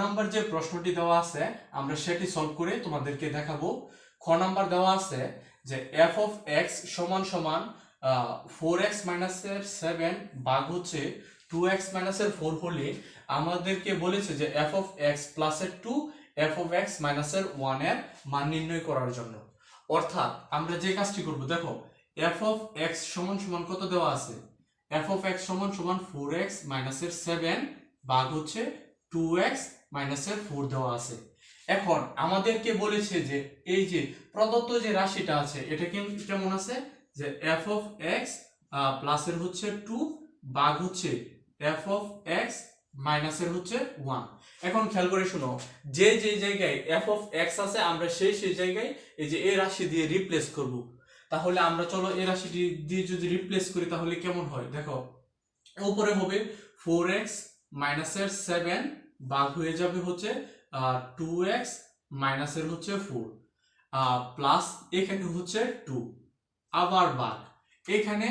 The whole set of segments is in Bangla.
নাম্বার যে প্রশ্নটি দেওয়া আছে, আমরা সেটি সলভ করে তোমাদেরকে দেখাবো। খ নাম্বার দেওয়া আছে যে এফ অফ এক্স সমান সমান ফোর এক্স মাইনাসের সেভেন ভাগ হচ্ছে টু এক্স মাইনাসের ফোর হলে আমাদেরকে বলেছে যে এফ অফ এক্স প্লাসের টু এফ অফ এক্স মাইনাসের ওয়ানের মান নির্ণয় করার জন্য। অর্থাৎ আমরা যে কাজটি করব, দেখো এফ অফ এক্স সমান সমান কত দেওয়া আছে? এফ অফ এক্স সমান সমান ফোর এক্স মাইনাসের সেভেন ভাগ হচ্ছে টু এক্স মাইনাসের ফোর দেওয়া আছে। এখন আমাদেরকে বলেছে যে, এই যে প্রদত্ত যে রাশিটা আছে, এটা কেম- কেমন আছে? যে এফ অফ এক্স প্লাসের হচ্ছে টু ভাগ হচ্ছে এফ অফ এক্স মাইনাসের হচ্ছে ওয়ান এখন খেয়াল করে শুনো, যে যে জায়গায় এফ অফ এক্স আছে, আমরা সেই সেই জায়গায় এই যে এই রাশি দিয়ে রিপ্লেস করব। তাহলে আমরা চলো এই রাশিটি দিয়ে যদি রিপ্লেস করি, তাহলে কেমন হয়? দেখো, উপরে হবে ফোর এক্স মাইনাসের সেভেন ভাগ হয়ে যাবে হচ্ছে টু এক্স মাইনাসের হচ্ছে ফোর প্লাস এখানে হচ্ছে টু আবার ভাগ এখানে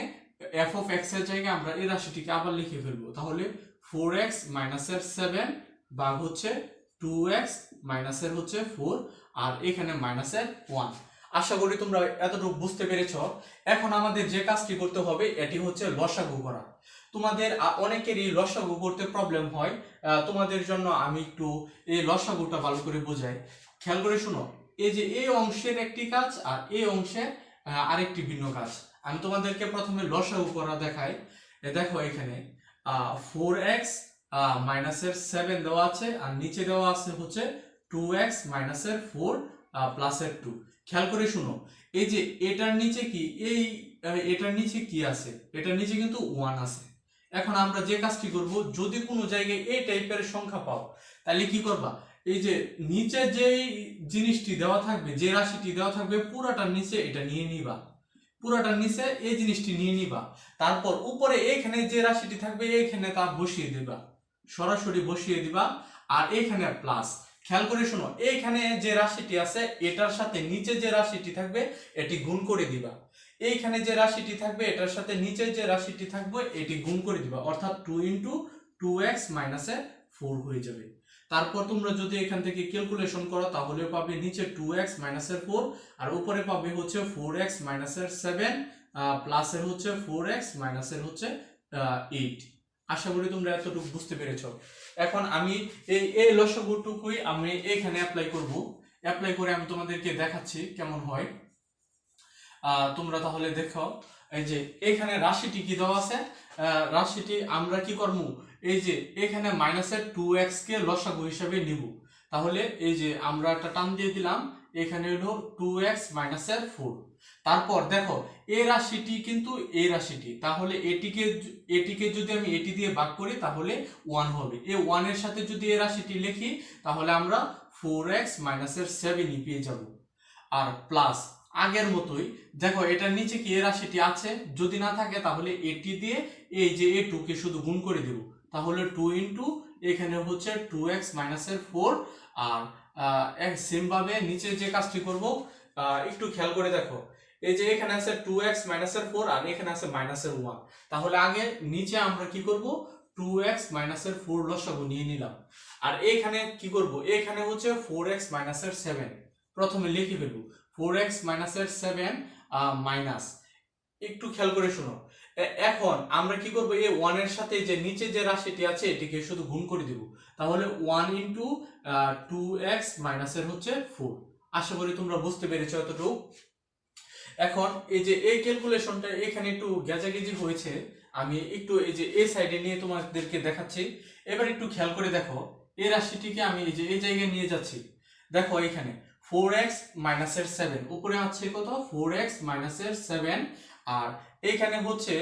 এফ অফ এক্সের জায়গায় আমরা এই রাশিটিকে আবার লিখে ফেলব। তাহলে ফোর এক্স মাইনাসের সেভেন ভাগ হচ্ছে টু এক্স মাইনাসের হচ্ছে ফোর আর এখানে মাইনাসের ওয়ান আশা করি তোমরা এতটুকু বুঝতে পেরেছ। এখন আমাদের যে কাজটি করতে হবে, এটি হচ্ছে লসাগু করা। তোমাদের অনেকেরই লসাগু করতে প্রবলেম হয় তোমাদের জন্য আমি একটু এই লসাগুটা ভালো করে বোঝাই। খেয়াল করে শুনো এই যে এই অংশের একটি কাজ আর এই আহ, আরেকটি ভিন্ন কাজ। আমি তোমাদেরকে প্রথমে লসাগু করা দেখাই দেখো এখানে ফোর এক্স মাইনাসের সেভেন দেওয়া আছে আর নিচে দেওয়া আছে হচ্ছে টু এক্স মাইনাসের ফোর প্লাসের টু খেয়াল করে শুনো এই যে এটার নিচে কি এই এটার নিচে কি আছে? এটার নিচে কিন্তু ওয়ান আছে। এখন আমরা যে কাজটি করব, যদি কোনো জায়গায় এই টাইপের সংখ্যা পাও, তাহলে কি করবা? এই যে নিচে যেই জিনিসটি দেওয়া থাকবে, যে রাশিটি দেওয়া থাকবে, পুরাটার নিচে এটা নিয়ে নিবা। পুরাটার নিচে এই জিনিসটি নিয়ে নিবা। তারপর উপরে এইখানে যে রাশিটি থাকবে, এইখানে তা বসিয়ে দিবা। সরাসরি বসিয়ে দিবা। আর এখানে প্লাস খেয়াল করে শোনো, এইখানে যে রাশিটি আছে, এটার সাথে নিচে যে রাশিটি থাকবে, এটি গুণ করে দিবা। এইখানে যে রাশিটি থাকবে, এটার সাথে নিচে যে রাশিটি থাকবে, এটি গুণ করে দিবা। অর্থাৎ টু ইন্টু টু এক্স মাইনাসে ফোর হয়ে যাবে। তারপর তোমরা যদি এখান থেকে ক্যালকুলেশন করো তাহলে পাবে নিচে টু এক্স মাইনাসের ফোর আর উপরে পাবে হচ্ছে ফোর এক্স মাইনাসের সেভেন প্লাসের হচ্ছে ফোর এক্স মাইনাসের হচ্ছে এইট আশা করি তোমরা এতটুকু বুঝতে পেরেছ। এখন আমি এই এই লসগুটুকুই আমি এখানে অ্যাপ্লাই করব। অ্যাপ্লাই করে আমি তোমাদেরকে দেখাচ্ছি কেমন হয়। তোমরা তাহলে দেখো, এই যে এখানে রাশিটি কি দেওয়া আছে? রাশিটি আমরা কি করব? এই যে এখানে মাইনাসের টু এক্স কে লসাগু হিসাবে নিব। তাহলে এই যে আমরা একটা টান দিয়ে দিলাম এখানে হলো টু এক্স মাইনাসের ফোর তারপর দেখো, এ রাশিটি কিন্তু এ রাশিটি। তাহলে এটিকে এটিকে যদি আমি এটি দিয়ে ভাগ করি, তাহলে ওয়ান হবে। এই ওয়ানের সাথে যদি এ রাশিটি লিখি, তাহলে আমরা ফোর এক্স মাইনাসের সেভেনই পেয়ে যাব। আর প্লাস আগের মতোই, দেখো, এটার নিচে কি এ রাশিটি আছে? যদি না থাকে, তাহলে এটি দিয়ে এই যে এ টুকে শুধু গুণ করে দেব। তাহলে টু ইন্টু এখানে হচ্ছে টু এক্স মাইনাসের ফোর আর সেম ভাবে নিচে যে কাজটি করব একটু খেয়াল করে দেখো। এই যে এখানে আছে টু এক্স মাইনাসের ফোর আর এখানে আছে মাইনাসের ওয়ান তাহলে আগে নিচে আমরা কি করব? টু এক্স মাইনাসের ফোর লসাগু নিয়ে নিলাম। আর এখানে কি করব? এখানে হচ্ছে ফোর এক্স মাইনাসের সেভেন প্রথমে লিখে ফেলব। ফোর এক্স মাইনাসের সেভেন মাইনাস একটু খেয়াল করে শোনো। এ- এখন আমরা কি করব, এই ওয়ানের সাথে যে নিচে যে রাশিটি আছে, এটিকে শুধু গুণ করে দিব। তাহলে ওয়ান ইন্টু টু এক্স মাইনাসের হচ্ছে ফোর আশা করি তোমরা বুঝতে পেরেছ এতটুকু। এখন এই যে এই ক্যালকুলেশনটা এখানে একটু গেজাগেজি হয়েছে, আমি একটু এই যে এই সাইডে নিয়ে তোমাদেরকে দেখাচ্ছি। এবার একটু খেয়াল করে দেখো, এই রাশিটিকে আমি এই যে এই জায়গায় নিয়ে যাচ্ছি। দেখো এখানে ফোর এক্স মাইনাসের সেভেন উপরে আছে কত? ফোর এক্স মাইনাসের সেভেন আর এইখানে হচ্ছে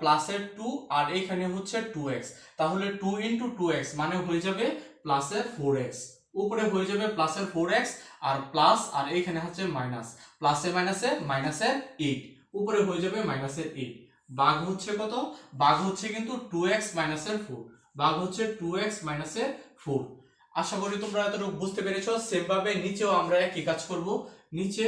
প্লাসের টু আর এইখানে হচ্ছে টু এক্স তাহলে টু ইন্টু টু এক্স মানে হয়ে যাবে প্লাসের ফোর এক্স উপরে হয়ে যাবে প্লাসের ফোর এক্স আর প্লাস আর এইখানে হচ্ছে মাইনাস প্লাসে মাইনাসে মাইনাসের এইট উপরে হয়ে যাবে মাইনাসের এইট বাঘ হচ্ছে কত? বাঘ হচ্ছে কিন্তু টু এক্স মাইনাসের ফোর বাঘ হচ্ছে টু এক্স মাইনাসের ফোর আশা করি তোমরা এতটুকু বুঝতে পেরেছ। সেম ভাবে নিচেও আমরা একই কাজ করব। নিচে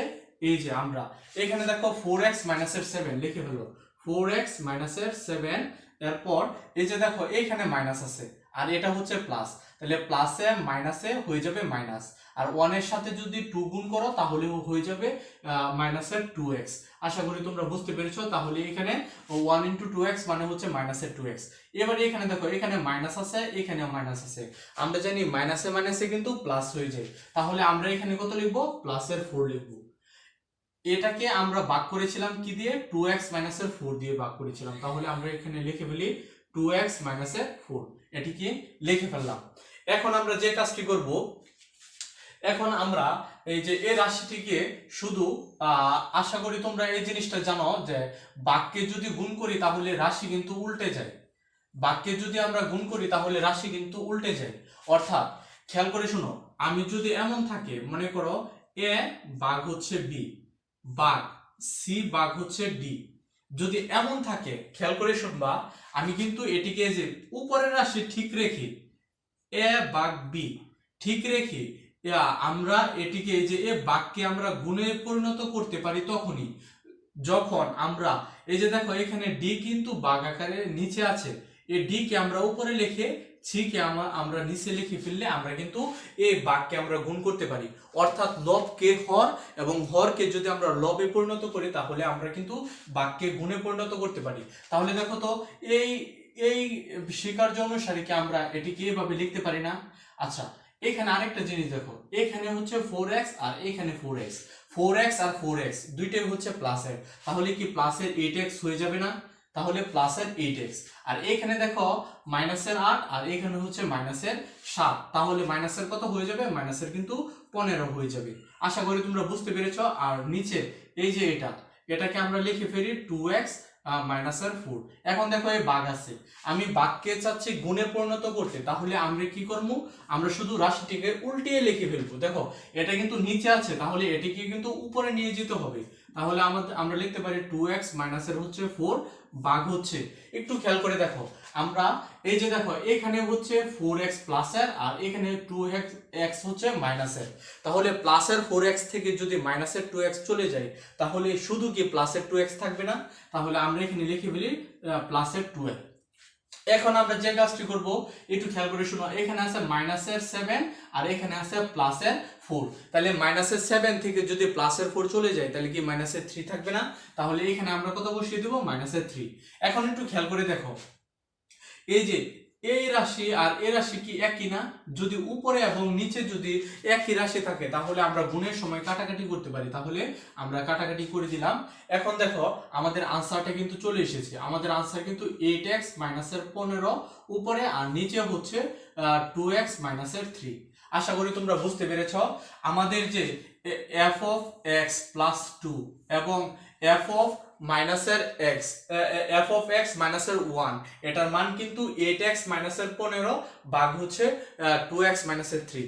এই যে আমরা, এখানে দেখো ফোর এক্স মাইনাসের সেভেন লিখে ফেলো ফোর এক্স মাইনাসের সেভেন এরপর এই যে দেখো, এইখানে মাইনাস আছে, আর এটা হচ্ছে প্লাস তাহলে প্লাসে মাইনাসে হয়ে যাবে মাইনাস আর ওয়ানের সাথে যদি টু গুণ করো তাহলে হয়ে যাবে মাইনাসের টু এক্স আশা করি তোমরা বুঝতে পেরেছ, তাহলে এখানে ওয়ান ইন্টু টু এক্স মানে হচ্ছে মাইনাসের টু এক্স এবারে এখানে দেখো, এখানে মাইনাস আছে, এখানেও মাইনাস আছে। আমরা জানি মাইনাসে মাইনাসে কিন্তু প্লাস হয়ে যায়। তাহলে আমরা এখানে কত লিখব? প্লাসের ফোর লিখব। এটাকে আমরা ভাগ করেছিলাম কি দিয়ে? টু এক্স মাইনাসের ফোর দিয়ে ভাগ করেছিলাম। তাহলে আমরা এখানে লিখে ফেলি টু এক্স মাইনাসের ফোর এটিকে লিখে ফেললাম। এখন আমরা যে কাজটি করব, এখন আমরা এই যে এই রাশিটিকে শুধু আশা করি তোমরা এই জিনিসটা জানো যে বাক্যে যদি গুণ করি তাহলে রাশি কিন্তু উল্টে যায়। বাক্যে যদি আমরা গুণ করি তাহলে রাশি কিন্তু উল্টে যায়। অর্থাৎ খেয়াল করে শুনো, আমি যদি এমন থাকে, মনে করো এ বাঘ হচ্ছে বি। বাঘ সি বাঘ হচ্ছে ডি যদি এমন থাকে, খেয়াল করে শুনবা, আমি কিন্তু এটিকে যে উপরের রাশি ঠিক রেখে এ বাঘ বি ঠিক রেখে আমরা এটিকে যে এ বাঘকে আমরা গুণে পরিণত করতে পারি তখনই। যখন আমরা, এই যে দেখো, এখানে ডি কিন্তু বাঘ আকারে নিচে আছে। এই ডি কে আমরা উপরে লিখে সি কে আমরা নিচে লিখে ফেললে আমরা কিন্তু এই বাক্যে আমরা গুণ করতে পারি। অর্থাৎ লবকে হর এবং হরকে যদি আমরা লবে পরিণত করি, তাহলে আমরা কিন্তু বাক্যে গুণে পরিণত করতে পারি। তাহলে দেখো তো, এই এই স্বীকার্য অনুসারে কি আমরা এটিকে এভাবে লিখতে পারি না? আচ্ছা এখানে আরেকটা জিনিস দেখো। এখানে হচ্ছে ফোর এক্স আর এখানে ফোর এক্স ফোর এক্স আর ফোর এক্স দুইটাই হচ্ছে প্লাসের তাহলে কি প্লাসের এইট এক্স হয়ে যাবে না? তাহলে প্লাসের এইট এক্স আর এখানে দেখো মাইনাসের আট, আর এখানে হচ্ছে মাইনাসের সাত। তাহলে মাইনাসের কত হয়ে যাবে? মাইনাসের কিন্তু পনেরো হয়ে যাবে। আশা করি তোমরা বুঝতে পেরেছ। আর নিচে এই যে এটা, এটাকে আমরা লিখে ফেলি টু এক্স মাইনাসের ফোর এখন দেখো এই বাঘ আছে। আমি বাঘকে চাচ্ছি গুণে পরিণত করতে। তাহলে আমরা কি করব? আমরা শুধু রাশিটিকে উল্টিয়ে লিখে ফেলব। দেখো, এটা কিন্তু নিচে আছে। তাহলে এটিকে কিন্তু উপরে নিয়ে যেতে হবে। তাহলে আমাদের, আমরা লিখতে পারি টু এক্স মাইনাসের হচ্ছে ফোর বাঘ হচ্ছে, একটু খেয়াল করে দেখো। আমরা এই যে দেখো, এখানে হচ্ছে ফোর এক্স প্লাসের আর এখানে টু এক্স এক্স হচ্ছে মাইনাসের তাহলে প্লাসের ফোর এক্স থেকে যদি মাইনাসের টু এক্স চলে যায়, তাহলে শুধু কি প্লাসের টু এক্স থাকবে না? তাহলে আমরা এখানে লিখে ফেলি প্লাসের টু এক্স এখন আমরা যে কাজটি করব, একটু খেয়াল করে শুনো, এখানে আছে মাইনাসের সেভেন আর এখানে আছে প্লাসের ফোর তাহলে মাইনাসের সেভেন থেকে যদি প্লাসের ফোর চলে যায়, তাহলে কি মাইনাসের থ্রি থাকবে না? তাহলে এখানে আমরা কত বসিয়ে দেবো? মাইনাসের থ্রি এখন একটু খেয়াল করে দেখো, এই যে এই রাশি আর এই রাশি কি একই না? যদি উপরে এবং নিচে যদি একই রাশি থাকে, তাহলে আমরা গুণের সময় কাটাকাটি করতে পারি। তাহলে আমরা কাটাকাটি করে দিলাম। এখন দেখো, আমাদের আনসারটা কিন্তু চলে এসেছে। আমাদের আনসার কিন্তু এইট এক্স মাইনাসের পনেরো, উপরে আর নিচে হচ্ছে টু এক্স মাইনাসের থ্রি আশা করি তোমরা বুঝতে পেরেছ। আমাদের যে F of x plus two এবং এফ অফ মাইনাসের এক্স এফ অফ এক্স মাইনাসের ওয়ান এটার মান কিন্তু এইট এক্স মাইনাসের পনেরো, ভাগ হচ্ছে টু এক্স মাইনাসের থ্রি